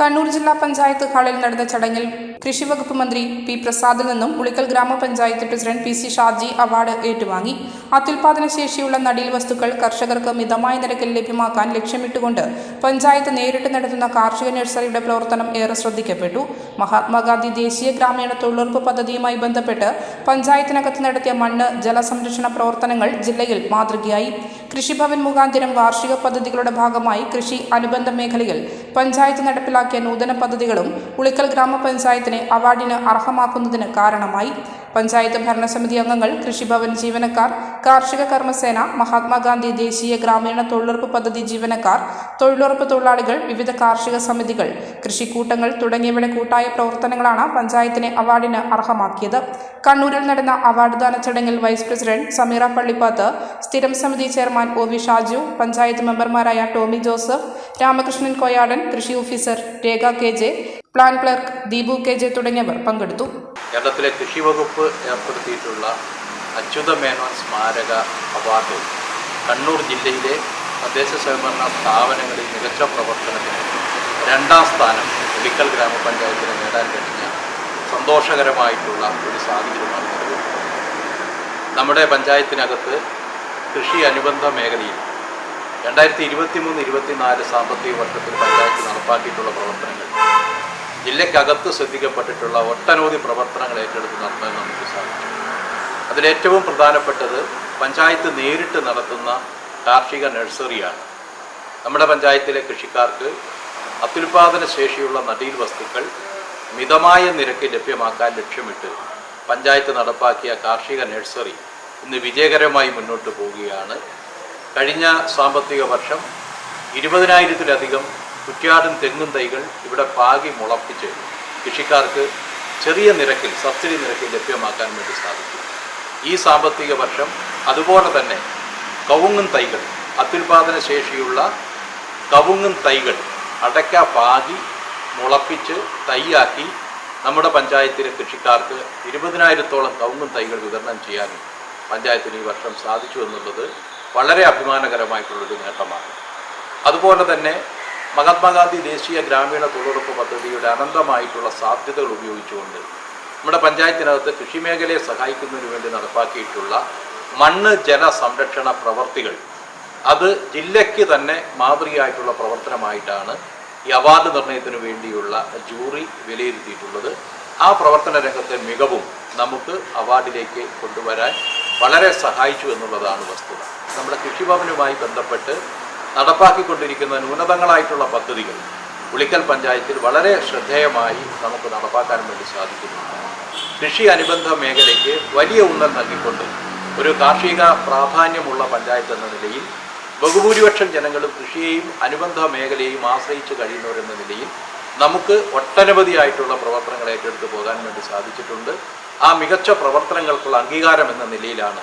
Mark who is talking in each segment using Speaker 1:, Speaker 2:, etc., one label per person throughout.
Speaker 1: കണ്ണൂർ ജില്ലാ പഞ്ചായത്ത് ഹാളിൽ നടന്ന ചടങ്ങിൽ കൃഷിവകുപ്പ് മന്ത്രി പി പ്രസാദിൽ നിന്നും ഉളിക്കൽ ഗ്രാമപഞ്ചായത്ത് president P C Shaji award ഏറ്റുവാങ്ങി. അത്യുൽപാദന ശേഷിയുള്ള നടീൽ വസ്തുക്കൾ കർഷകർക്ക് മിതമായ നിരക്കിൽ ലഭ്യമാക്കാൻ ലക്ഷ്യമിട്ടുകൊണ്ട് പഞ്ചായത്ത് നേരിട്ട് നടത്തുന്ന കാർഷിക നഴ്സറിയുടെ പ്രവർത്തനം ഏറെ ശ്രദ്ധിക്കപ്പെട്ടു. മഹാത്മാഗാന്ധി ദേശീയ ഗ്രാമീണ തൊഴിലുറപ്പ് പദ്ധതിയുമായി ബന്ധപ്പെട്ട് പഞ്ചായത്തിനകത്ത് നടത്തിയ മണ്ണ് ജലസംരക്ഷണ പ്രവർത്തനങ്ങൾ ജില്ലയിൽ മാതൃകയായി. കൃഷിഭവൻ മുഖാന്തരം വാർഷിക പദ്ധതികളുടെ ഭാഗമായി കൃഷി അനുബന്ധ മേഖലയിൽ പഞ്ചായത്ത് നടപ്പിലാക്കിയ നൂതന പദ്ധതികളും ഉളിക്കൽ ഗ്രാമപഞ്ചായത്തിനെ അവാർഡിന് അർഹമാക്കുന്നതിന് കാരണമായി. പഞ്ചായത്ത് ഭരണസമിതി അംഗങ്ങൾ കൃഷിഭവൻ ജീവനക്കാർ കാർഷിക കർമ്മസേന മഹാത്മാഗാന്ധി ദേശീയ ഗ്രാമീണ തൊഴിലുറപ്പ് പദ്ധതി ജീവനക്കാർ തൊഴിലുറപ്പ് തൊഴിലാളികൾ വിവിധ കാർഷിക സമിതികൾ കൃഷിക്കൂട്ടങ്ങൾ തുടങ്ങിയവയുടെ കൂട്ടായ പ്രവർത്തനങ്ങളാണ് പഞ്ചായത്തിനെ അവാർഡിന് അർഹമാക്കിയത്. കണ്ണൂരിൽ നടന്ന അവാർഡ് ദാന ചടങ്ങിൽ വൈസ് പ്രസിഡന്റ് സമീറ പള്ളിപ്പാത്ത് സ്ഥിരം സമിതി chairman O V Shaju panchayat മെമ്പർമാരായ ടോമി ജോസഫ് രാമകൃഷ്ണൻ കൊയാടൻ കൃഷി officer Rekha K J plan clerk Deepu K J തുടങ്ങിയവർ പങ്കെടുത്തു.
Speaker 2: കേരളത്തിലെ കൃഷി വകുപ്പ് ഏർപ്പെടുത്തിയിട്ടുള്ള അച്യുത മേനോൻ സ്മാരക അവാർഡ് കണ്ണൂർ ജില്ലയിലെ തദ്ദേശ സ്വയംഭരണ സ്ഥാപനങ്ങളിൽ മികച്ച പ്രവർത്തനത്തിന് രണ്ടാം സ്ഥാനം ഉളിക്കൽ ഗ്രാമപഞ്ചായത്തിന് നേടാൻ കഴിഞ്ഞ സന്തോഷകരമായിട്ടുള്ള ഒരു സാഹചര്യമാണ് നമ്മുടെ പഞ്ചായത്തിനകത്ത് കൃഷി അനുബന്ധ മേഖലയിൽ രണ്ടായിരത്തി ഇരുപത്തി മൂന്ന് ഇരുപത്തിനാല് സാമ്പത്തിക വർഷത്തിൽ പഞ്ചായത്ത് നടപ്പാക്കിയിട്ടുള്ള പ്രവർത്തനങ്ങൾ ജില്ലയ്ക്കകത്ത് ശ്രദ്ധിക്കപ്പെട്ടിട്ടുള്ള ഒട്ടനവധി പ്രവർത്തനങ്ങൾ ഏറ്റെടുത്ത് നടത്താൻ നമുക്ക് സാധിക്കും അതിലേറ്റവും പ്രധാനപ്പെട്ടത് പഞ്ചായത്ത് നേരിട്ട് നടത്തുന്ന കാർഷിക നഴ്സറിയാണ്. നമ്മുടെ പഞ്ചായത്തിലെ കൃഷിക്കാർക്ക് അത്യുൽപാദന ശേഷിയുള്ള നടീൽ വസ്തുക്കൾ മിതമായ നിരക്ക് ലഭ്യമാക്കാൻ ലക്ഷ്യമിട്ട് പഞ്ചായത്ത് നടപ്പാക്കിയ കാർഷിക നഴ്സറി ഇന്ന് വിജയകരമായി മുന്നോട്ട് പോവുകയാണ്. കഴിഞ്ഞ സാമ്പത്തിക വർഷം ഇരുപതിനായിരത്തിലധികം കുറ്റ്യാടൻ തെങ്ങും തൈകൾ ഇവിടെ പാകി മുളപ്പിച്ച് കൃഷിക്കാർക്ക് ചെറിയ നിരക്കിൽ സബ്സിഡി നിരക്കിൽ ലഭ്യമാക്കാൻ വേണ്ടി സാധിക്കും. ഈ സാമ്പത്തിക വർഷം അതുപോലെ തന്നെ കവുങ്ങും തൈകൾ അത്യുൽപാദന ശേഷിയുള്ള കവുങ്ങും തൈകൾ അടയ്ക്ക പാകി മുളപ്പിച്ച് തൈയാക്കി നമ്മുടെ പഞ്ചായത്തിലെ കൃഷിക്കാർക്ക് ഇരുപതിനായിരത്തോളം കവുങ്ങും തൈകൾ വിതരണം ചെയ്യാനും പഞ്ചായത്തിന് ഈ വർഷം സാധിച്ചു എന്നുള്ളത് വളരെ അഭിമാനകരമായിട്ടുള്ളൊരു നേട്ടമാണ്. അതുപോലെ തന്നെ മഹാത്മാഗാന്ധി ദേശീയ ഗ്രാമീണ തൊഴിലുറപ്പ് പദ്ധതിയുടെ അനന്തമായിട്ടുള്ള സാധ്യതകൾ ഉപയോഗിച്ചുകൊണ്ട് നമ്മുടെ പഞ്ചായത്തിനകത്ത് കൃഷി മേഖലയെ സഹായിക്കുന്നതിന് വേണ്ടി നടപ്പാക്കിയിട്ടുള്ള മണ്ണ് ജല സംരക്ഷണ പ്രവർത്തികൾ. അത് ജില്ലയ്ക്ക് തന്നെ മാതൃകയായിട്ടുള്ള പ്രവർത്തനമായിട്ടാണ് ഈ അവാർഡ് നിർണയത്തിന് വേണ്ടിയുള്ള ജൂറി വിലയിരുത്തിയിട്ടുള്ളത്. ആ പ്രവർത്തന രംഗത്തെ മികവും നമുക്ക് അവാർഡിലേക്ക് കൊണ്ടുവരാൻ വളരെ സഹായിച്ചു എന്നുള്ളതാണ് വസ്തുത. നമ്മുടെ കൃഷിഭവനുമായി ബന്ധപ്പെട്ട് നടപ്പാക്കിക്കൊണ്ടിരിക്കുന്ന ന്യൂനതങ്ങളായിട്ടുള്ള പദ്ധതികൾ ഉളിക്കൽ പഞ്ചായത്തിൽ വളരെ ശ്രദ്ധേയമായി നമുക്ക് നടപ്പാക്കാൻ വേണ്ടി സാധിക്കുന്നു. കൃഷി അനുബന്ധ മേഖലയ്ക്ക് വലിയ ഊന്നൽ നൽകിക്കൊണ്ട് ഒരു കാർഷിക പ്രാധാന്യമുള്ള പഞ്ചായത്ത് എന്ന നിലയിൽ ബഹുഭൂരിപക്ഷം ജനങ്ങളും കൃഷിയെയും അനുബന്ധ മേഖലയെയും ആശ്രയിച്ച് കഴിയുന്നവരെന്ന നിലയിൽ നമുക്ക് ഒട്ടനവധിയായിട്ടുള്ള പ്രവർത്തനങ്ങൾ ഏറ്റെടുത്ത് പോകാൻ വേണ്ടി സാധിച്ചിട്ടുണ്ട്. ആ മികച്ച പ്രവർത്തനങ്ങൾക്കുള്ള അംഗീകാരം എന്ന നിലയിലാണ്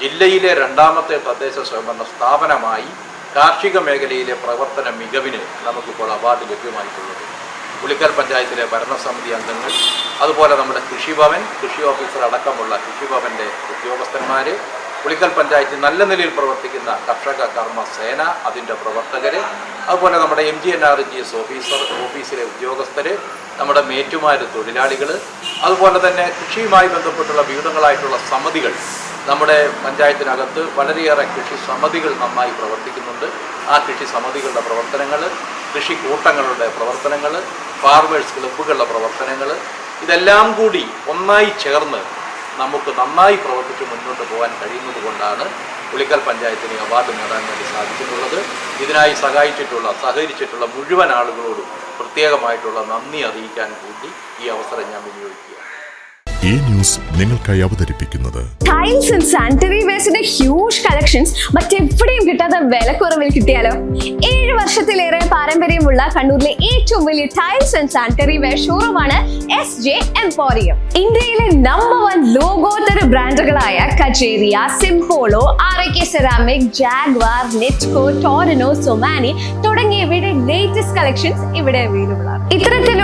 Speaker 2: ജില്ലയിലെ രണ്ടാമത്തെ തദ്ദേശ സ്വയംഭരണ സ്ഥാപനമായി കാർഷിക മേഖലയിലെ പ്രവർത്തന മികവിന് നമുക്കിപ്പോൾ അവാർഡ് ലഭ്യമായിട്ടുള്ളത്. പുളിക്കൽ പഞ്ചായത്തിലെ ഭരണസമിതി അംഗങ്ങൾ അതുപോലെ നമ്മുടെ കൃഷിഭവൻ കൃഷി ഓഫീസർ അടക്കമുള്ള കൃഷിഭവന്റെ ഉദ്യോഗസ്ഥന്മാർ പുളിക്കൽ പഞ്ചായത്തിൽ നല്ല നിലയിൽ പ്രവർത്തിക്കുന്ന കർഷക കർമ്മ സേന അതിന്റെ പ്രവർത്തകർ അതുപോലെ നമ്മുടെ M G N R G S officer ഓഫീസിലെ ഉദ്യോഗസ്ഥർ നമ്മുടെ മേറ്റുമാർ തൊഴിലാളികൾ അതുപോലെ തന്നെ കൃഷിയുമായി ബന്ധപ്പെട്ടുള്ള വിവിധങ്ങളായിട്ടുള്ള സമിതികൾ നമ്മുടെ പഞ്ചായത്തിനകത്ത് വളരെയേറെ കൃഷി സമിതികൾ നന്നായി പ്രവർത്തിക്കുന്നുണ്ട്. ആ കൃഷി സമിതികളുടെ പ്രവർത്തനങ്ങൾ കൃഷി കൂട്ടങ്ങളുടെ പ്രവർത്തനങ്ങൾ ഫാർമേഴ്സ് ക്ലബ്ബുകളുടെ പ്രവർത്തനങ്ങൾ ഇതെല്ലാം കൂടി ഒന്നായി ചേർന്ന് നമുക്ക് നന്നായി പ്രവർത്തിച്ച് മുന്നോട്ട് പോകാൻ കഴിയുന്നത് കൊണ്ടാണ് പുളിക്കൽ പഞ്ചായത്തിന് അവാർഡ് നേടാൻ വേണ്ടി സാധിച്ചിട്ടുള്ളത്. ഇതിനായി സഹായിച്ചിട്ടുള്ള സഹകരിച്ചിട്ടുള്ള മുഴുവൻ ആളുകളോടും പ്രത്യേകമായിട്ടുള്ള നന്ദി അറിയിക്കാൻ കൂടി ഈ അവസരം ഞാൻ വിനിയോഗിക്കുക
Speaker 3: ന്യൂസ് നിങ്ങൾക്കായി അവതരിപ്പിക്കുന്നത്.
Speaker 4: ടൈൽസ് ആൻഡ് സാനിറ്ററി വേസ്റ്റിന്റെ ഹ്യൂജ് കളക്ഷൻസ് മറ്റെവിടെയും കിട്ടാത്ത വിലക്കുറവിൽ കിട്ടിയാലോ? ഏഴ് വർഷത്തിലേറെ പാരമ്പര്യമുള്ള കണ്ണൂരിലെ ഏറ്റവും വലിയ ടൈൽസ് ആൻഡ് സാനിറ്ററി വെയർ ഷോറൂമാണ് എസ് ജെ എംപോറിയം ഇന്ത്യയിലെ നമ്പർ വൺ ലോകോത്തര ബ്രാൻഡുകളായ Kajaria Simpolo R K ceramic Jaquar Nitco Torino Somany തുടങ്ങിയവയുടെ ലേറ്റസ്റ്റ് കളക്ഷൻസ് ഇവിടെ അവൈലബിൾ ആണ്. ഇത്തരത്തിലുള്ള